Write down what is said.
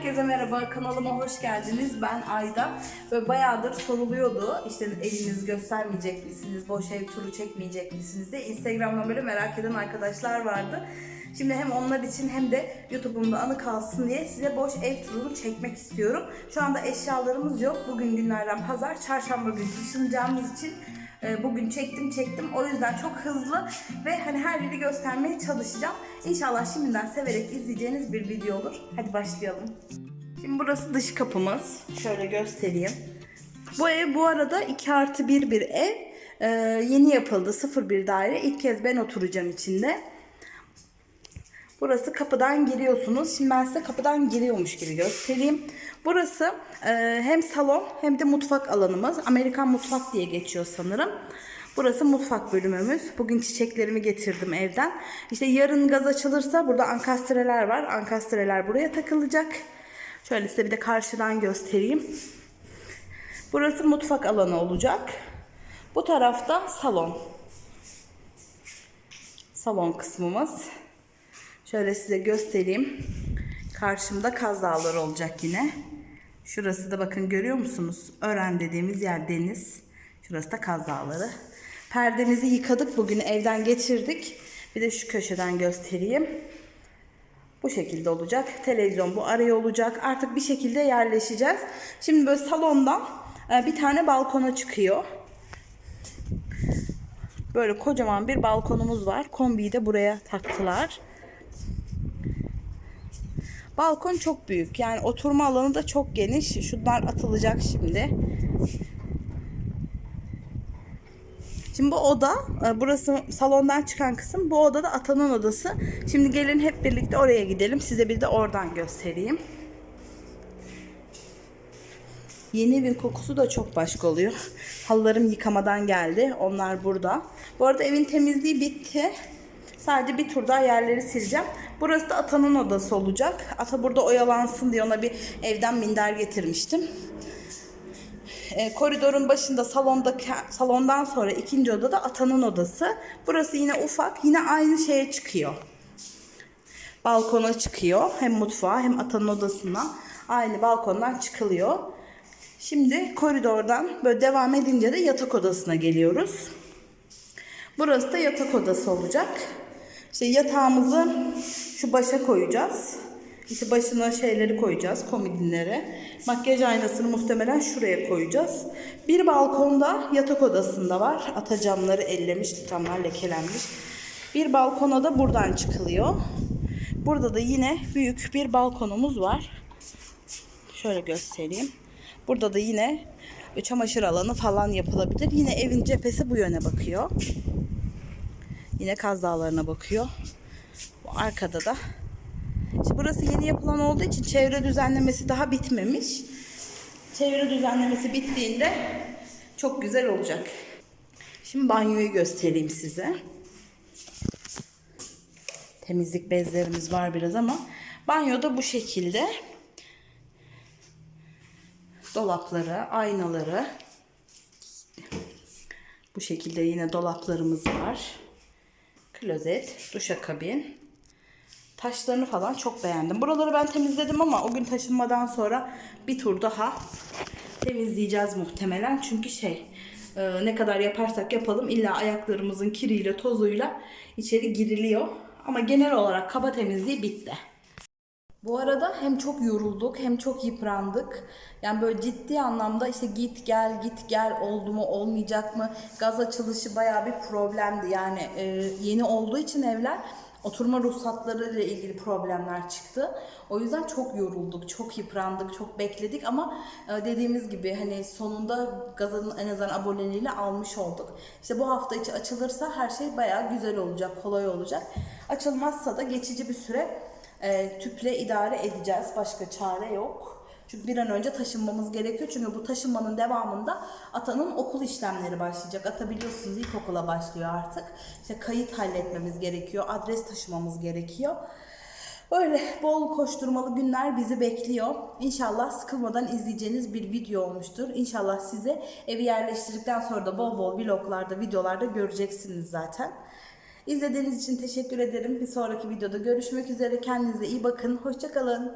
Herkese merhaba, kanalıma hoş geldiniz. Ben Ayda. Böyle bayağıdır soruluyordu. İşte evinizi göstermeyecek misiniz, boş ev turu çekmeyecek misiniz diye. Instagram'dan böyle merak eden arkadaşlar vardı. Şimdi hem onlar için hem de YouTube'umda anı kalsın diye size boş ev turunu çekmek istiyorum. Şu anda eşyalarımız yok. Bugün günlerden pazar, çarşamba günü taşınacağımız için e, bugün çektim çektim. O yüzden çok hızlı ve hani her yeri göstermeye çalışacağım. İnşallah şimdiden severek izleyeceğiniz bir video olur. Hadi başlayalım. Şimdi burası dış kapımız. Şöyle göstereyim. Bu ev bu arada 2 artı 1 bir ev. Ee, yeni yapıldı. 01 daire. İlk kez ben oturacağım içinde. Burası kapıdan giriyorsunuz. Şimdi ben size kapıdan giriyormuş gibi göstereyim. Burası e, hem salon hem de mutfak alanımız. Amerikan mutfak diye geçiyor sanırım. Burası mutfak bölümümüz. Bugün çiçeklerimi getirdim evden. İşte yarın gaz açılırsa burada ankastreler var. Ankastreler buraya takılacak. Şöyle size bir de karşıdan göstereyim. Burası mutfak alanı olacak. Bu tarafta salon. Salon kısmımız. Şöyle size göstereyim. Karşımda Kaz Dağları olacak yine. Şurası da bakın görüyor musunuz? Ören dediğimiz yer deniz. Şurası da Kaz Dağları. Perdemizi yıkadık bugün evden getirdik. Bir de şu köşeden göstereyim. Bu şekilde olacak. Televizyon bu araya olacak. Artık bir şekilde yerleşeceğiz. Şimdi böyle salondan e, bir tane balkona çıkıyor. Böyle kocaman bir balkonumuz var. Kombiyi de buraya taktılar. Balkon çok büyük. Yani oturma alanı da çok geniş. Şunlar atılacak şimdi. Şimdi bu oda, e, burası salondan çıkan kısım. Bu oda da atanın odası. Şimdi gelin hep birlikte oraya gidelim. Size bir de oradan göstereyim. Yeni evin kokusu da çok başka oluyor. Halılarım yıkamadan geldi. Onlar burada. Bu arada evin temizliği bitti. Sadece bir tur daha yerleri sileceğim. Burası da Atan'ın odası olacak. Ata burada oyalansın diye ona bir evden minder getirmiştim. E, koridorun başında salonda salondan sonra ikinci odada Atan'ın odası. Burası yine ufak. Yine aynı şeye çıkıyor. Balkona çıkıyor. Hem mutfağa hem Atan'ın odasına. Aynı balkondan çıkılıyor. Şimdi koridordan böyle devam edince de yatak odasına geliyoruz. Burası da yatak odası olacak. İşte yatağımızı şu başa koyacağız. İşte başına şeyleri koyacağız, komodinleri. Makyaj aynasını muhtemelen şuraya koyacağız. Bir balkonda yatak odasında var. Ata camları ellemiş, camlar lekelenmiş. Bir balkona da buradan çıkılıyor. Burada da yine büyük bir balkonumuz var. Şöyle göstereyim. Burada da yine çamaşır alanı falan yapılabilir. Yine evin cephesi bu yöne bakıyor. Yine Kaz Dağları'na bakıyor. Bu arkada da. İşte burası yeni yapılan olduğu için çevre düzenlemesi daha bitmemiş. Çevre düzenlemesi bittiğinde çok güzel olacak. Şimdi banyoyu göstereyim size. Temizlik bezlerimiz var biraz ama banyoda bu şekilde dolapları, aynaları bu şekilde yine dolaplarımız var klozet, duşakabin. Taşlarını falan çok beğendim. Buraları ben temizledim ama o gün taşınmadan sonra bir tur daha temizleyeceğiz muhtemelen. Çünkü şey e, ne kadar yaparsak yapalım illa ayaklarımızın kiriyle tozuyla içeri giriliyor. Ama genel olarak kaba temizliği bitti. Bu arada hem çok yorulduk hem çok yıprandık. Yani böyle ciddi anlamda işte git gel git gel oldu mu olmayacak mı? Gaz açılışı baya bir problemdi. Yani e, yeni olduğu için evler oturma ruhsatları ile ilgili problemler çıktı. O yüzden çok yorulduk, çok yıprandık, çok bekledik ama e, dediğimiz gibi hani sonunda gazın en azından aboneliğini almış olduk. İşte bu hafta içi açılırsa her şey baya güzel olacak, kolay olacak. Açılmazsa da geçici bir süre e, tüple idare edeceğiz. Başka çare yok. Çünkü bir an önce taşınmamız gerekiyor. Çünkü bu taşınmanın devamında Ata'nın okul işlemleri başlayacak. Ata biliyorsunuz ilkokula başlıyor artık. İşte kayıt halletmemiz gerekiyor. Adres taşımamız gerekiyor. Öyle bol koşturmalı günler bizi bekliyor. İnşallah sıkılmadan izleyeceğiniz bir video olmuştur. İnşallah size evi yerleştirdikten sonra da bol bol vloglarda, videolarda göreceksiniz zaten. İzlediğiniz için teşekkür ederim. Bir sonraki videoda görüşmek üzere. Kendinize iyi bakın. Hoşçakalın.